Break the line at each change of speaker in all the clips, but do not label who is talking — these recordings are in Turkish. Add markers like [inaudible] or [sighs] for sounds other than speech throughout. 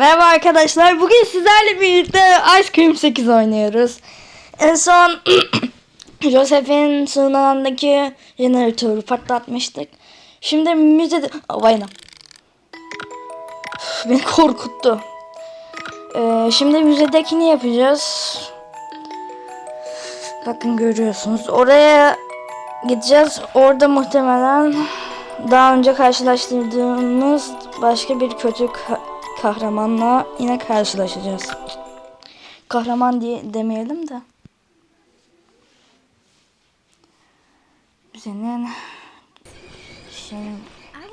Merhaba arkadaşlar. Bugün sizlerle birlikte Ice Cream 8 oynuyoruz. En son [clears throat] Joseph'in sığınağındaki jeneratörü patlatmıştık. Şimdi müzede... Vayna. Beni korkuttu. Ee, şimdi müzedekini yapacağız. Bakın görüyorsunuz. Oraya gideceğiz. Orada muhtemelen daha önce karşılaştırdığımız başka bir kötü kahramanla yine karşılaşacağız. Kahraman diye demeyelim de. Senin şey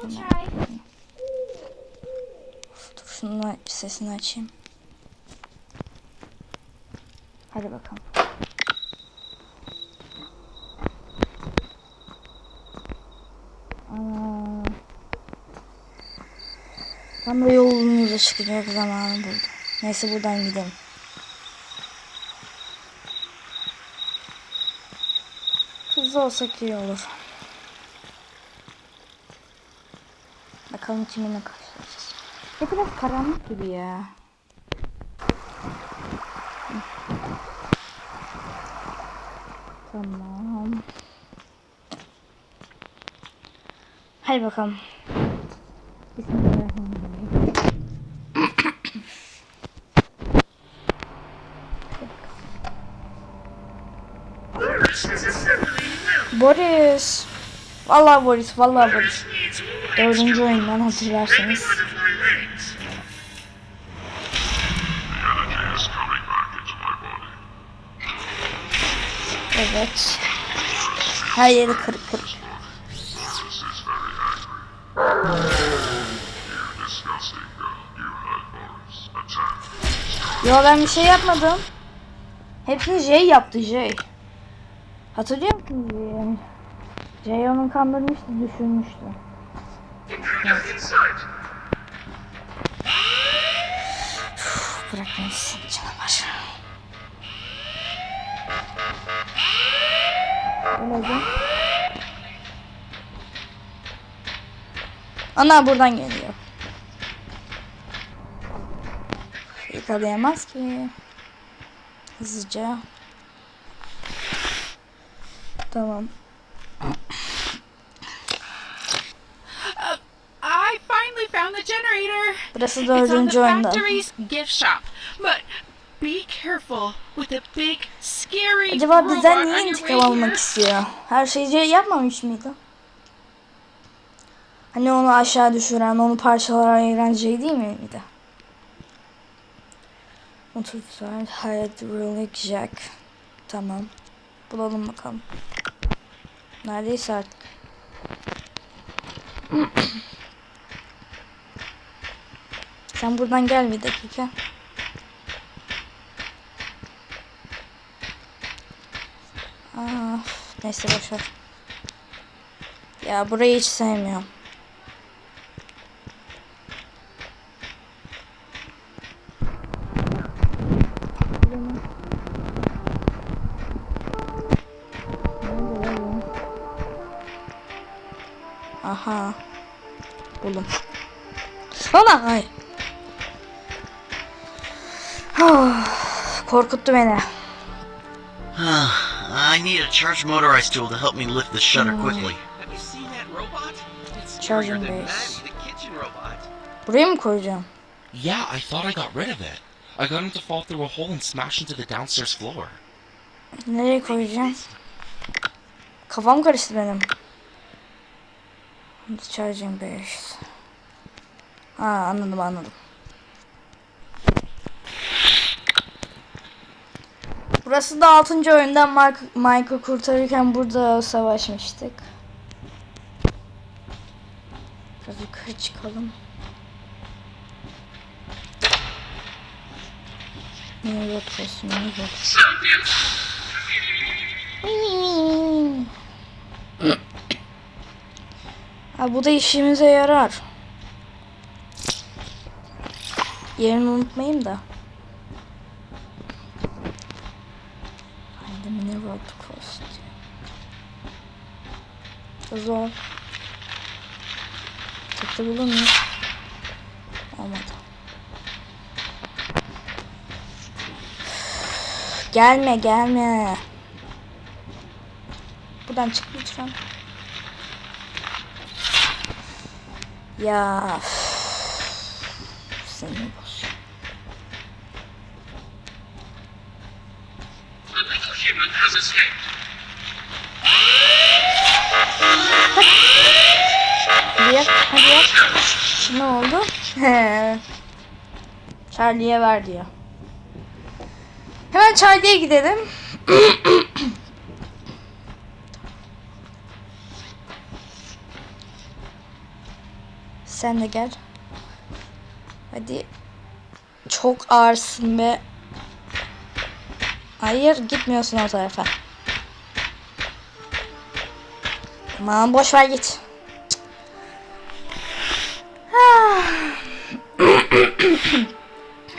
try.
dur şunu sesini açayım. Hadi bakalım. Tam da yolumuza çıkacak zamanı buldum. Neyse buradan gidelim. Hızlı olsak iyi olur. Bakalım kiminle karşılaşacağız. Ya biraz karanlık gibi ya. Tamam. Hadi bakalım. Boris. Vallahi Boris, vallahi Boris. Dördüncü oyundan
body.
Evet. Her yeri kırık kırık. Yo ben bir şey yapmadım. Hepsini J yaptı J. Hatırlıyor musun J'yi? J onu kandırmıştı, düşürmüştü. Bırak beni sen canavar. Öyle Ana buradan geliyor. Yakalayamaz ki. Hızlıca. Tamam.
I finally found the generator.
Burası dördüncü
the
oyunda.
gift shop. But be careful with the big, scary
Acaba bizden niye intikam almak istiyor? Her şeyi yapmamış mıydı? Hani onu aşağı düşüren, onu parçalara ayıran J değil miydi? Oturtlar, Hydraulic Jack. Tamam. Bulalım bakalım. Neredeyse artık. [clears throat] Sen buradan gel bir dakika. Aa, neyse boşver. Ya burayı hiç sevmiyorum. Ana ay. Ah, Korkuttu beni.
I need a charged motorized tool to help me lift the shutter quickly.
Have you seen that robot? It's
Charging base. Buraya mı koyacağım?
Yeah, I thought I got rid of it. I got him to fall through a hole and smash into the downstairs floor.
Nereye koyacağım? Kafam karıştı benim. Charging base. Ha anladım anladım. Burası da 6. oyundan Mike, Mike'ı kurtarırken burada savaşmıştık. Biraz yukarı çıkalım. New York olsun, New York. Ha, bu da işimize yarar. Yerini unutmayayım da. Find the mineral to cost. Zor. Çıktı bulunmuyor. Olmadı. Gelme gelme. Buradan çık lütfen. Ya. Üf. Hadi yak, hadi yak. Ne oldu? Charlie'ye ver diyor. Hemen Charlie'ye gidelim. Sen de gel. Hadi. Çok ağırsın be. Hayır gitmiyorsun o tarafa. Aman boş ver git. Ah.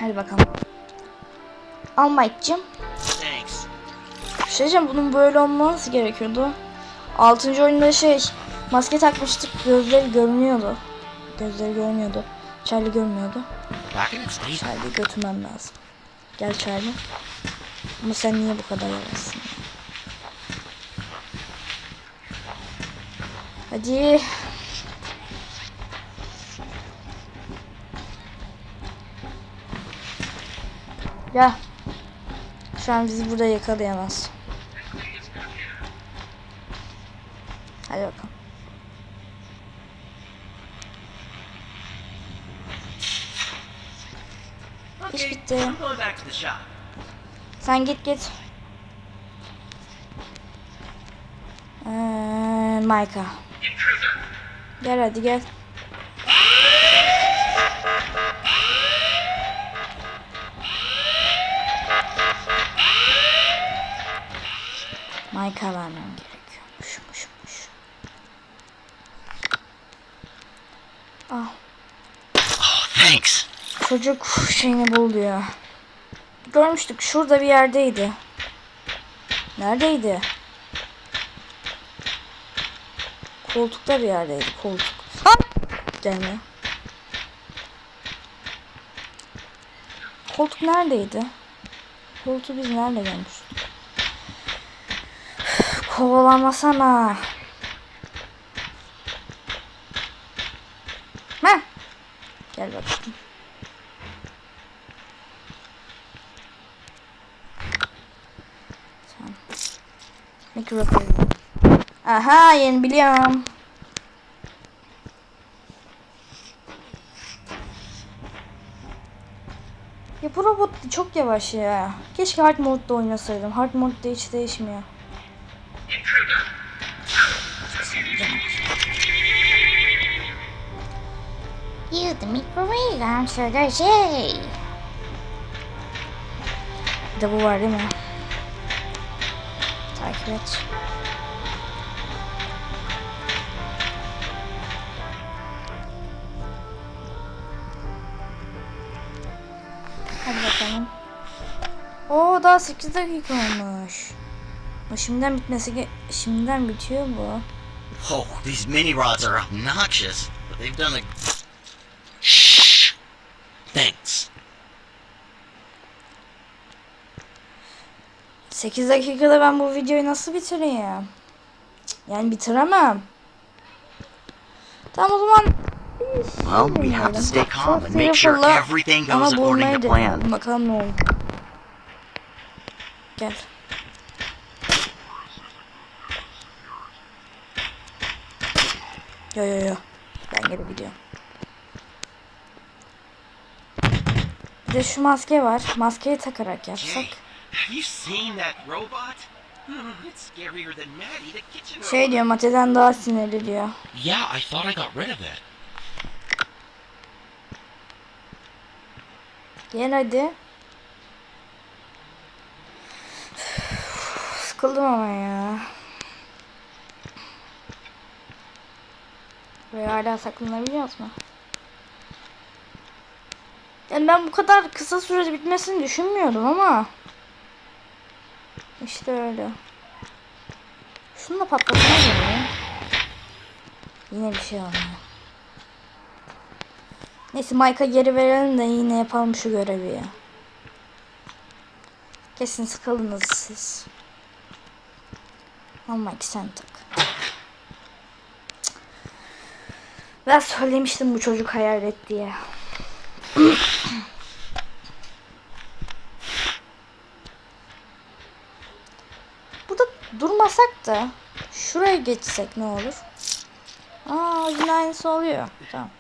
Hadi bakalım. Al Mike'cim.
Thanks.
Bir şey diyeceğim bunun böyle olması gerekiyordu. Altıncı oyunda şey maske takmıştık gözleri görünüyordu. Gözleri görmüyordu. Charlie görmüyordu. Charlie'yi götürmem lazım. Gel Charlie. Ama sen niye bu kadar yavaşsın? Hadi. Gel. Şu an bizi burada yakalayamaz. Hadi bakalım. İş bitti.
I'm going back to the shop.
Sen git git. Ee, Micah. Gel hadi gel. Micah vermem gerekiyormuş. Muş, muş. Ah,
Thanks.
çocuk şeyini bul diyor. Görmüştük. Şurada bir yerdeydi. Neredeydi? Koltukta bir yerdeydi. Koltuk. Ha! Gelme. Koltuk neredeydi? Koltuğu biz nerede görmüştük? Kovalamasana. Heh. Gel bakayım. Mikrofon. Aha yeni biliyorum. Ya bu robot çok yavaş ya. Keşke hard modda oynasaydım. Hard modda hiç değişmiyor. You the microwave, I'm so dirty. Bir de bu var değil mi? Takip et. Hadi bakalım. Oo daha 8 dakika olmuş. Bu şimdiden bitmesi şimdiden bitiyor bu.
Oh, these mini rods are obnoxious, but they've done a. Shh. Thanks.
8 dakikada ben bu videoyu nasıl bitireyim? Yani bitiremem. Tamam o zaman
Well, we have to stay calm and make sure everything goes according to plan.
Bakalım ne oldu. Gel. Yo yo yo. Ben geri gidiyorum. Bir de şu maske var. Maskeyi takarak yapsak.
Have you seen that robot? [sighs] İt's scarier than Maddie, the kitchen
Şey diyor Mate'den daha sinirli diyor.
yeah, I thought I got rid of it.
Gel hadi. Sıkıldım ama ya. Buraya hala saklanabiliyoruz mu? Yani ben bu kadar kısa sürede bitmesini düşünmüyordum ama. İşte öyle. Şunu da patlatma geliyor. Yine bir şey olmuyor. Neyse Mike'a geri verelim de yine yapalım şu görevi. Kesin sıkıldınız siz. Ama sen tak. Ben söylemiştim bu çocuk hayalet diye. Durmasak da şuraya geçsek ne olur? Aa yine aynısı oluyor. Tamam.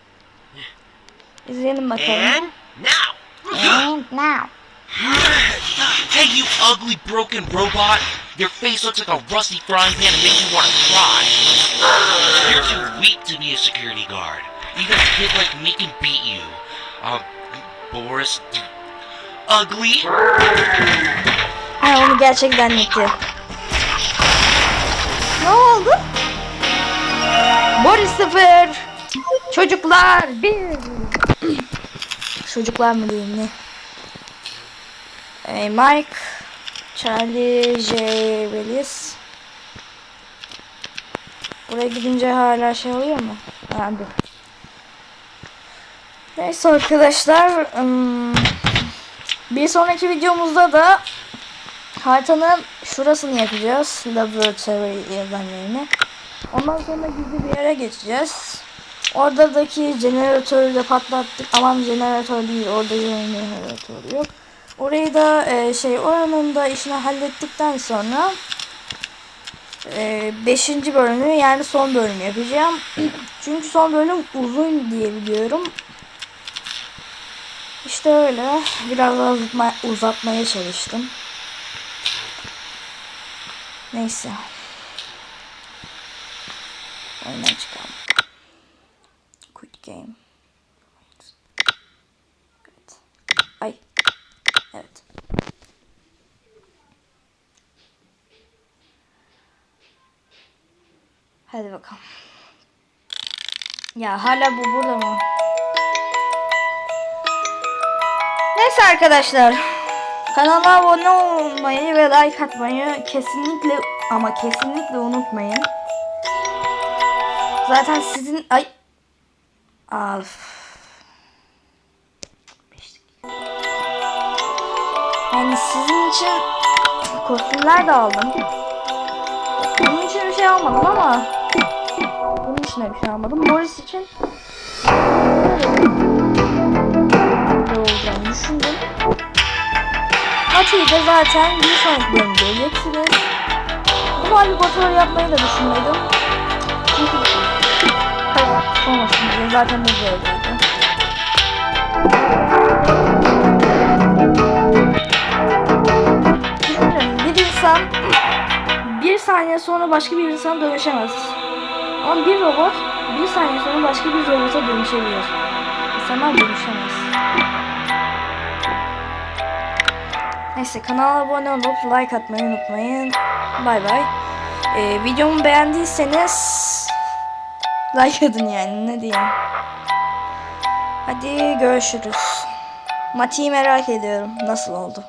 İzleyelim bakalım.
And now,
And now.
Hey, you ugly broken robot! Your face looks like a rusty frying pan and makes you want to cry. You're too weak to be a security guard. Even a kid like me can beat you. Um, Boris, ugly.
Ha onu gerçek zannetti. Ne oldu? Boris sıfır. Çocuklar bir. Çocuklar mı diyeyim ne? Ee, Mike, Charlie, J, Willis. Buraya gidince hala şey oluyor mu? Dur. Neyse arkadaşlar. Bir sonraki videomuzda da haritanın şurasını yapacağız. Laboratory yazan yerini. Ondan sonra gizli bir yere geçeceğiz. Oradaki jeneratörü de patlattık. Aman jeneratör değil. Orada jeneratör yok. Orayı da e, şey oranın da işini hallettikten sonra 5. bölümü yani son bölümü yapacağım. [clears throat] Çünkü son bölüm uzun diye biliyorum. İşte öyle. Biraz daha uzatma, uzatmaya çalıştım. Neyse. Oyundan çıkalım. Quit game. Evet. Ay. Evet. Hadi bakalım. Ya hala bu burada mı? Neyse arkadaşlar. Kanala abone olmayı ve like atmayı kesinlikle ama kesinlikle unutmayın. Zaten sizin ay Af. Yani sizin için kostümler de aldım. Bunun için bir şey almadım ama bunun için de bir şey almadım. Morris için Maçıyı da zaten bir sonraki bölümde göreceksiniz. Bu navigatörü yapmayı da düşünmedim. Çünkü diye zaten bu böyleydi. Düşünün bir insan bir saniye sonra başka bir insana dönüşemez. Ama bir robot bir saniye sonra başka bir robota dönüşebilir. İnsanlar dönüşemez. Neyse kanala abone olup like atmayı unutmayın. Bay bay. Ee, videomu beğendiyseniz like atın yani ne diyeyim. Hadi görüşürüz. Mati'yi merak ediyorum. Nasıl oldu?